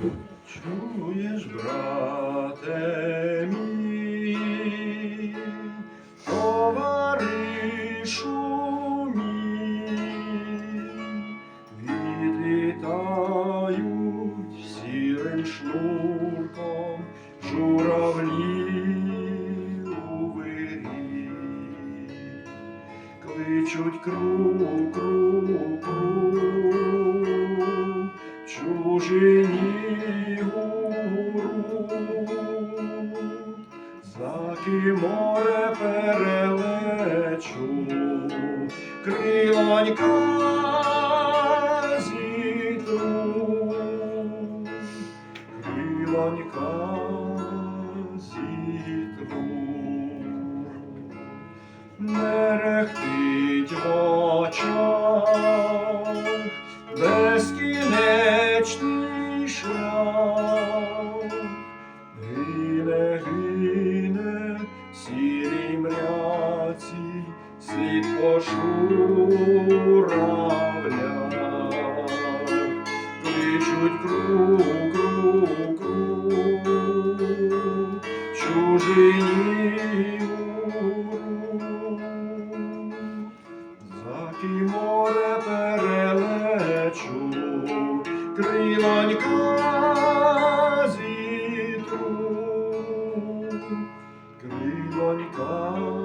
Чуєш, брате мій, товаришу мій, відлітають сірим шнурком журавлі у вирі, кличуть круг, круг, круг, чужині гуру, заки море перелечу, крилонька зітру, крилонька зітру. Мерехтить в очах безкінечний шлях, гине, гине сірій мряці, слід по. Кличуть круг, круг, чужині гуру. Заки море перелечу, крилонька 그리건 가